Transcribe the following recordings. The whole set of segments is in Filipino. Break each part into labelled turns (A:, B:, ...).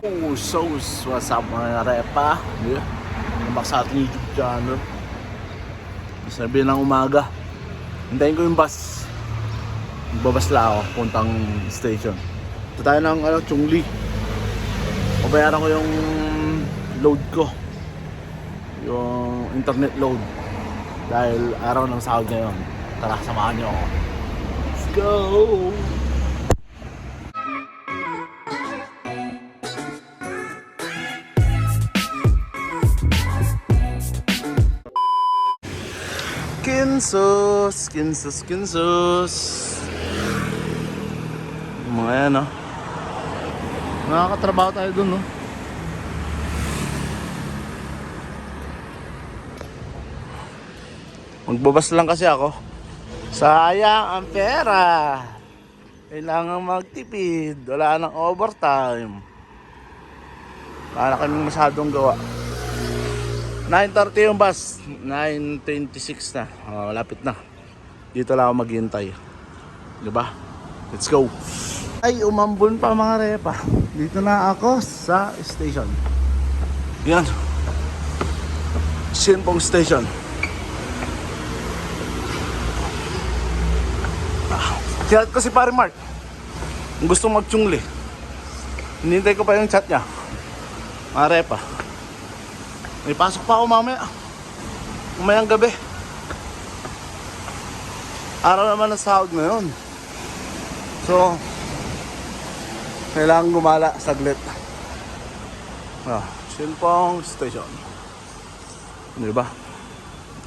A: Oh, so what's up mga repa? Yeah. Back sa ating YouTube channel. Sabi ng umaga. Hintayin ko yung bus. Magbabas lang ako, puntang station. Ito tayo ng ano, Chungli. Pabayaran ko yung load ko. Yung internet load. Dahil araw ng sahod ngayon. Tara, samahan niyo ako. Let's go! Kinsos, kinsos. Yung Mga yan, no? Nakakatrabaho tayo dun, no? Magbabas lang kasi ako. Sayang ang pera. Kailangan magtipid. Wala nang overtime. Wala kaming masyadong gawa. 9.30 yung bus. 9.26 na. Oh, lapit na. Dito lang ako maghihintay. Diba? Let's go. Ay, umambon pa mga repa. Dito na ako sa station. Yan. Sinpong Station. Ah, Chat ko si Pare Mark. Gusto magtsungli. Hinintay ko pa yung chat niya. Mga repa. May pasok pa ako mamaya. Umayang gabi. Araw naman ng sahod ngayon. So, kailangan gumala saglit. Ah, Sinpong Station. Di ba?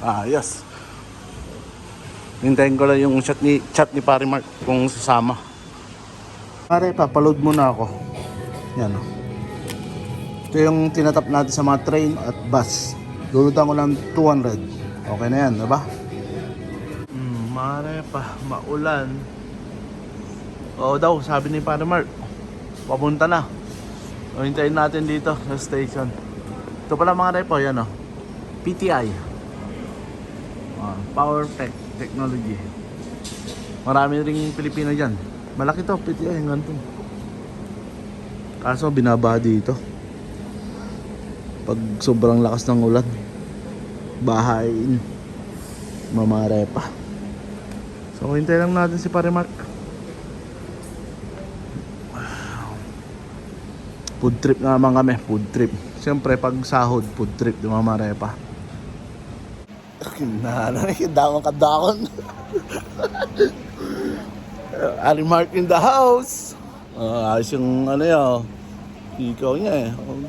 A: Ah, yes. Hintayin ko lang yung chat ni, chat ni Pare Mark kung sasama. Pare, papaload muna ako. Yan oh. Ito yung tinatap natin sa mga train at bus. Lulutan ko ng 200. Okay na yan, diba? Hmm, mare pa, maulan. Oo daw, sabi ni Pare Mark. Papunta na. Hintayin natin dito sa station. Ito pala mga repo, yan o. PTI. Ah, Power Tech Technology. Marami ring Pilipino dyan. Malaki to, PTI, hanggang to. Kaso binaba dito pag sobrang lakas ng ulan bahayin mamare pa so hintay lang natin si pare Mark food trip naman kami food trip siyempre pag sahod food trip di mamare pa Kinana, damang kadakon. Ari Mark in the house. Ah, ayos yung ano yun. Ikaw niya eh. Oh,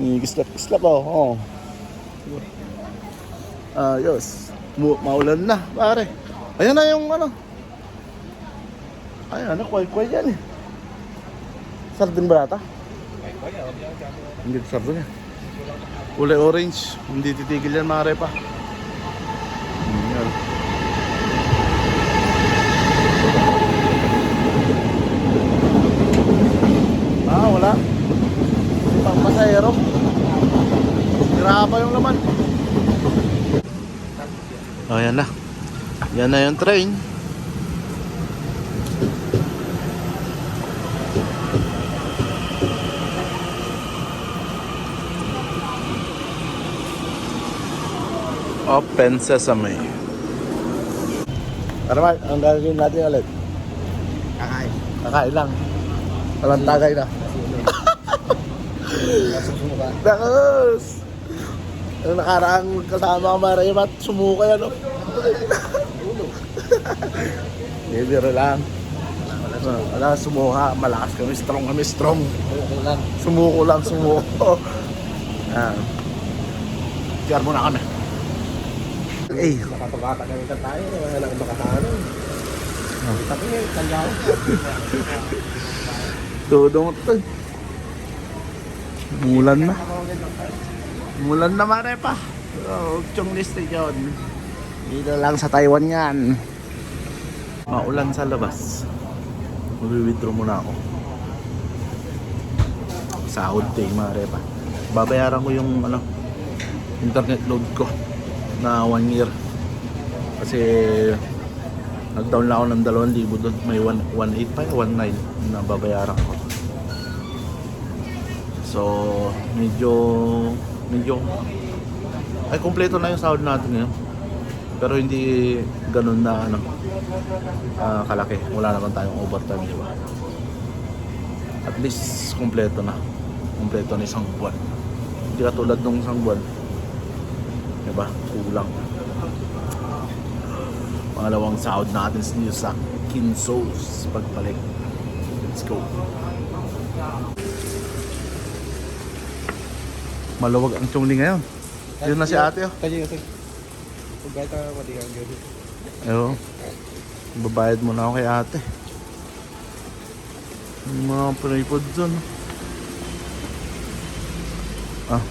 A: good. Gislap-gislap oh. oh. Ayos. Mu maulan na, pare. Ayan na yung ano. Ay, ano, kway-kway yan eh. Sardin ba ata? Hindi sardin yan. Kulay orange. Hindi titigil yan, mare pa. Yan. Ah, wala. Pang pasahero. Sira pa yung laman. Oh, yan na. Yan na yung train. Open Sesame. Tara, Mark, ang gagawin natin ulit?
B: Kakain.
A: Kakain lang. Walang tagay na.
B: Nasa
A: Ang nakaraang kasama ko Marimat, sumuka yan, oh. Hindi, biro lang. Ah, Wala, sumuka. Malakas kami, strong kami, strong. Sumuko lang, sumuko. Ah. Share muna kami. Eh,
B: Nakapagkata kami ka tayo. Wala nang makataano. Tapi kalyaw.
A: tudong ito. Mulan na. Mulan na mare pa. Oh, Chong list yun. Dito lang sa Taiwan yan. Maulan sa labas. Mag-withdraw muna ako. Sahod day mare pa. Babayaran ko yung ano, internet load ko na one year. Kasi nag-down lang ako ng 2,000 doon. May 1, 1.8 pa, 1.9 na babayaran ko. So, medyo, medyo, ay kumpleto na yung sahod natin ngayon. Pero hindi ganun na ano, ah, kalaki. Wala naman tayong overtime, di? At least kumpleto na. Kumpleto na isang buwan. Hindi katulad nung isang buwan. Di ba? Kulang. Pangalawang sahod natin sa Kinsos pagbalik. Let's go. Maluwag ang chungli ngayon. Yun na si ate oh.
B: Kasi kasi. Kahit ka pati kang gabi.
A: Ewan. Babayad mo na ako kay ate. Yung mga pripod dun. Ah.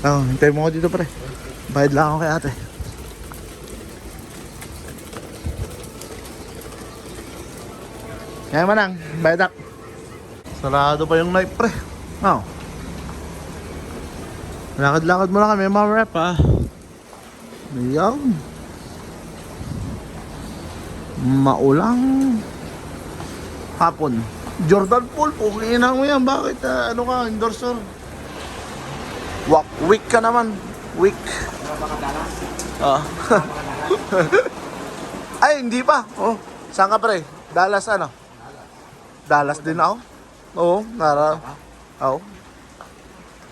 A: Ah, hintay mo ako dito pre. Bayad lang ako kay ate. Kaya manang, bayad up. Sarado pa yung knife pre. Oh. Lakad-lakad mo lang kami mga rep ah. Ayan. Maulang hapon. Jordan Paul, pukinan mo yan. Bakit? ah, ano ka, endorser? Wak, weak ka naman. Weak. Ah. Ay, hindi pa. Oh, saan ka pre? Dallas ano? Dallas din ako. Oo, nara. Oo.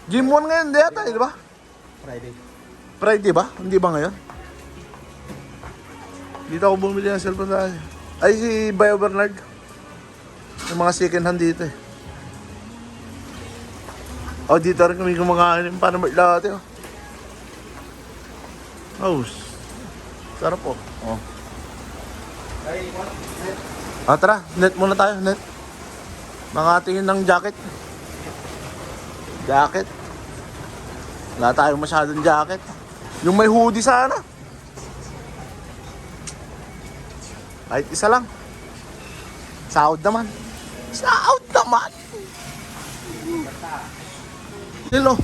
A: Gym 1 ngayon, di ata, eh, di ba?
B: Friday.
A: Friday ba? Hindi ba ngayon? Dito ako bumili ng cellphone sa Ay, si Bio Bernard. Yung mga second hand dito eh. Oh, dito rin kami kumakain yung Panama latte oh. Oh, s- sarap po. Oh. Ah, tara, net muna tayo, net. Mga tingin ng jacket. Jacket. Wala tayong masyadong jacket. Yung may hoodie sana. Kahit isa lang. Sahod naman. Sahod naman. Hello.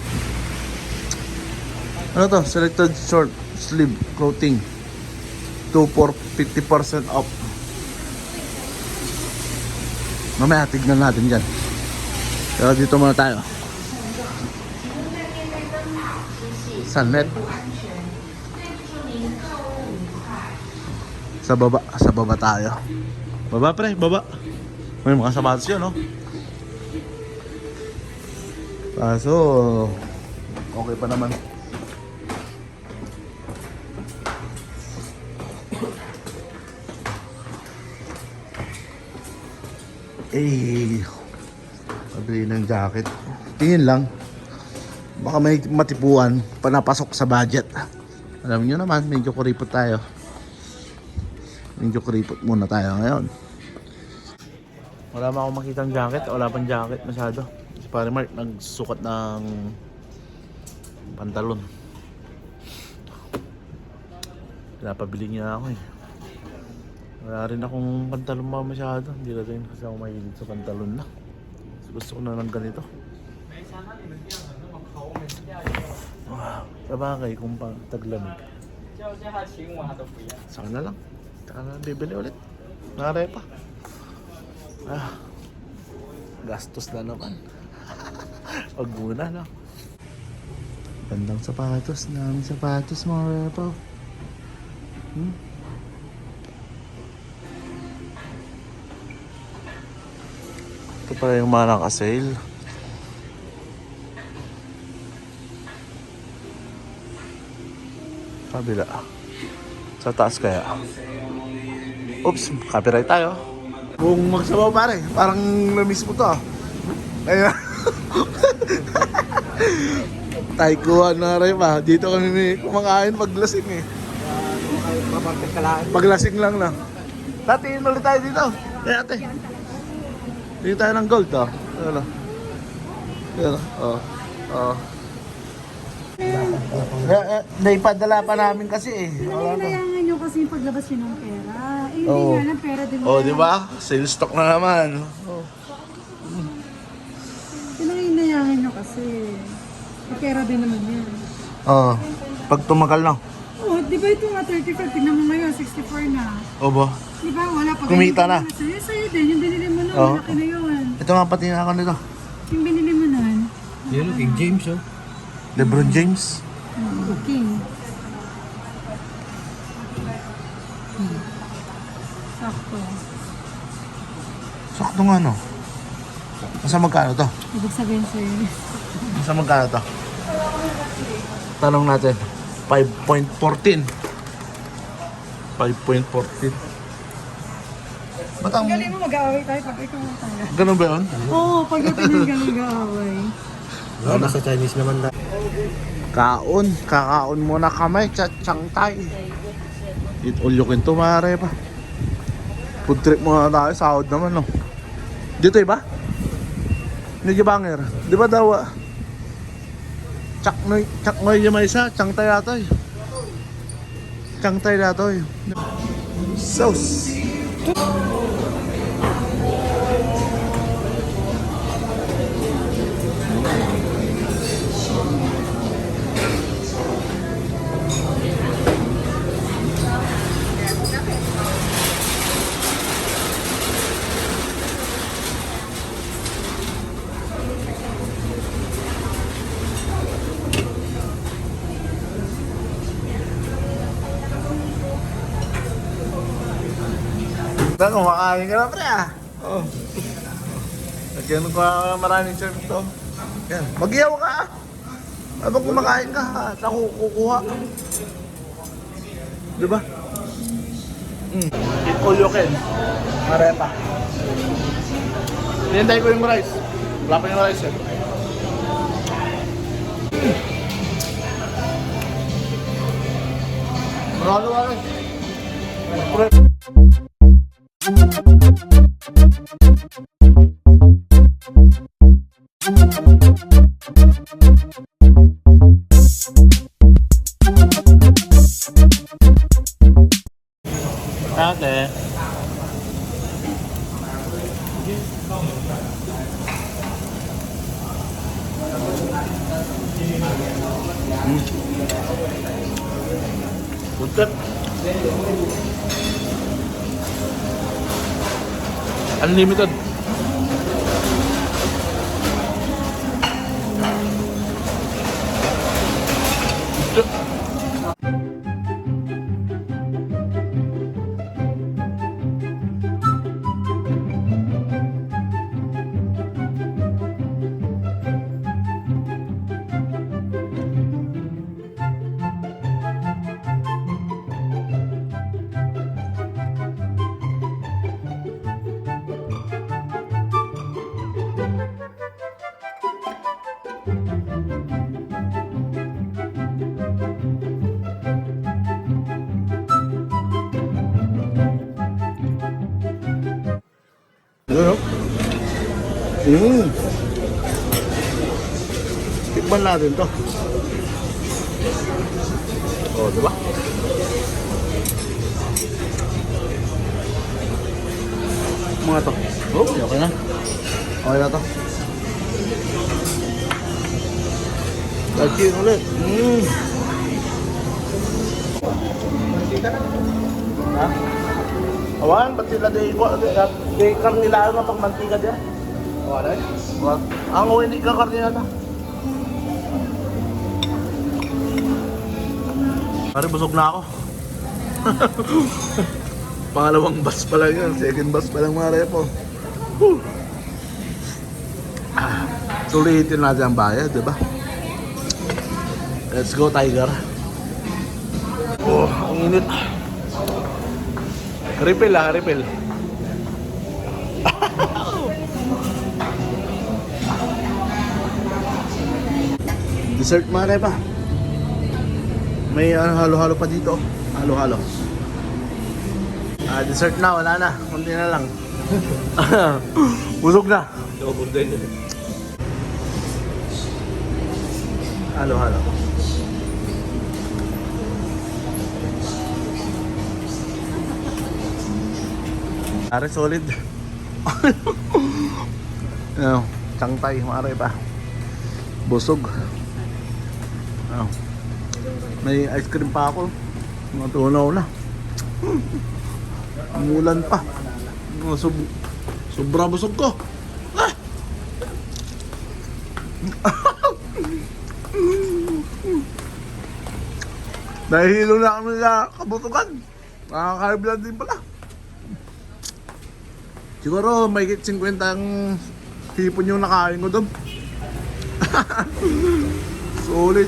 A: Ano to? Selected short sleeve clothing. 2 for 50% off. Mamaya tignan natin dyan. Pero dito muna tayo. Sunnet. Sa baba, sa baba tayo. Baba pre, baba. May mga sapatos yun, no? Kaso, okay pa naman. Eh, pabili ng jacket. Tingin lang. Baka may matipuan, panapasok sa budget. Alam nyo naman, medyo kuripot tayo. Medyo kuripot muna tayo ngayon. Wala pa akong makitang jacket. Wala pang jacket masyado. Si Pare Mark nagsukat ng pantalon. Pinapabili niya ako eh. Wala rin akong pantalon pa masyado. Hindi na rin kasi ako mahilig sa pantalon na. Gusto ko na ng ganito. Wow. Sabagay kung pang taglamig. Saka na lang. Saka na lang bibili ulit. Pa. Ah. Gastos na naman. Huwag muna, no? Gandang sapatos. Daming sapatos, mga repo. Hmm? Ito pala yung mga naka-sale. Kabila. Sa taas kaya. Oops, copyright tayo. Kung magsabaw pare, parang na-miss mo to ah. Ayun. Taikuan na rin pa. Dito kami may kumakain paglasing eh.
B: Mabagkat ka lang.
A: Lang. Tatiin ulit tayo dito. Eh ate. Dito tayo ng gold to. Ano? Ano? Oh. Oh. Eh, eh, naipadala pa namin kasi eh. Wala na.
C: Kailangan nyo kasi yung paglabas nyo ng pera. Eh, hindi
A: Oo.
C: nga lang pera din.
A: Oh, di ba? Sales stock na naman. Oh.
C: Kailangan nyo kasi. May pera din naman yan.
A: Oh. Pag tumagal na.
C: Oh, di ba ito nga 35, tignan mo ngayon, 64 na.
A: O ba?
C: Di ba, wala pa.
A: Kumita na.
C: Sa'yo, sa'yo din, yung binili mo na,
A: Oo.
C: malaki na yun.
A: Ito nga pati na ako nito.
C: Yung binili mo na,
B: Yun, King James, oh.
A: Lebron James.
C: Hmm, King. Hmm. Sakto.
A: Sakto nga no. Nasa magkano to?
C: Ibig sabihin sa'yo.
A: Nasa magkano to? Tanong natin. 5.14. 5.14. Ba't ang...
C: Galing mo mag-aaway tayo pag ikaw ang tanggal.
A: Ganun ba yun?
C: Oo, pag ganun ka mag-aaway.
B: Wala, nasa Chinese naman na.
A: Kaon. Kakaon muna kami. Chatsang tayo. Eat all you can to, mare pa. Food trip muna tayo. Sahod naman, no? Dito iba? Medyo banger. Di ba daw? Chak noy, chak noy yung may isa. Chang tayo ato, eh. Chang tayo ato, eh. Sauce. Ba, kumakain ka na, pre, ah. Oh. Lagyan ko ah, maraming serve to. Yan. Mag-iyaw ka, ah. Habang kumakain ka, ha? At ako kukuha. Di ba? Mm. Eat all you can. Marepa. Hinintay ko yung rice. Wala pa yung rice, eh. Maralo ka rin. Thank you. নিয়মিত Ano? Mm. Tikman natin to. Oh, di ba? Mga to. Oh, okay na. Okay na to. Lagi ulit. Mm. Ha? Awan, ba't sila di ko di karnila na pag mantika dia?
B: Wala.
A: Wag. Ang hindi ka karnila na. Pare, busog na ako. Pangalawang bus pa lang yun. Second bus pa lang mga repo. Ah, sulitin natin ang bayad, di ba? Let's go, Tiger. Oh, ang init. Refill ah, refill. Dessert mga pa. May ano, halo-halo pa dito. Halo-halo. Ah, dessert na, wala na. Kunti na lang. Busog na.
B: Double din.
A: Halo-halo. Mare solid. oh, tangtay, mare pa. Busog. Oh. May ice cream pa ako. Matunaw na. Umulan pa. Oh, sub sobra busog ko. Ah! Nahihilo na kami sa kabutukan. Nakakaiblan din pala. Siguro may 50 ang hipon yung nakain ko doon. Sulit.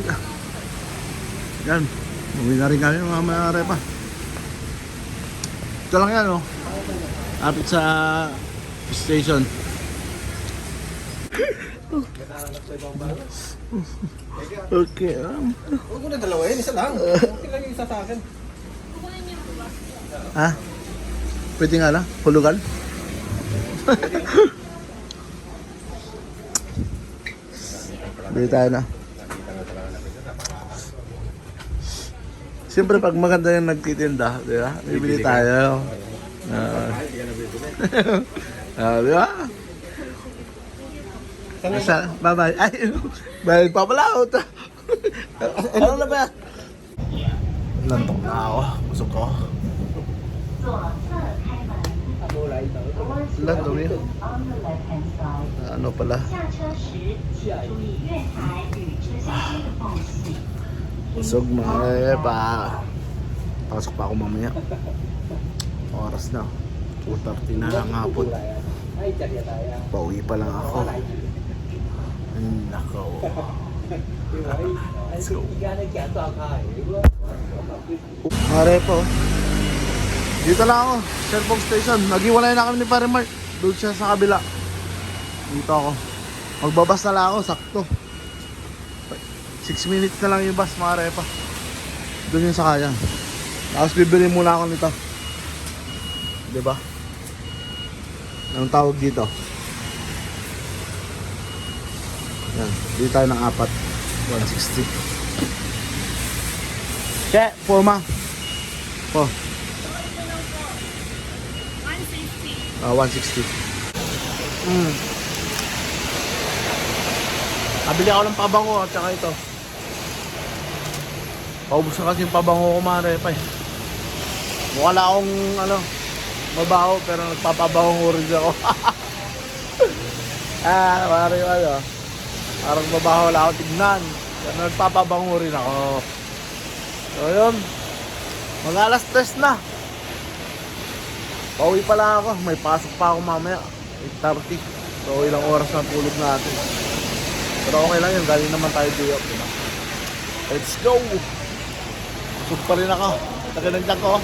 A: Yan. Uwi na rin kami mga mga repa. Ito lang yan, oh. Apit sa station. okay. Um,
B: Huwag mo na dalawa yun, isa lang. Okay lang yung isa sa akin.
A: ha? Pwede nga lang? Hulugan? Bili tayo na. Siyempre pag maganda yung nagtitinda, di ba? Bibili tayo. Ah. Ah, di ba? Sa, bye-bye. Ay, bayad pa pala ako. ano na ba? Lantok na ako. Busog ko. Ilan yun? Ano pala? Busog mga pa. Pasok pa ako mamaya. Oras na. 2.30 na lang hapon. Pauwi pa lang ako. Nako. Let's go. Mga repo. Dito lang ako, cellphone station. Naghiwalay na kami ni Pare Mark. Doon siya sa kabila. Dito ako. Magbabas na lang ako, sakto. 6 minutes na lang yung bus, mga repa. Doon yung sakaya. Tapos bibili muna ako nito. 'Di ba? Anong tawag dito? Yan, dito tayo ng apat. 160. Che, Puma. Po. 160. Ah, 160. Mm. Nabili ako ng pabango at saka ito. Paubos na kasi yung pabango ko mare pa eh. Mukha lang akong ano, mabaho pero nagpapabango rin ako. ah, mare yung ano. Parang mabaho lang ako tignan. Pero nagpapabango rin ako. So yun. Mga alas 3 na. Pauwi pa lang ako. May pasok pa ako mamaya. 8.30. So ilang oras na tulog natin. Pero okay lang yun. Galing naman tayo day off. Let's go! Busog pa rin ako. Tagal ng ko.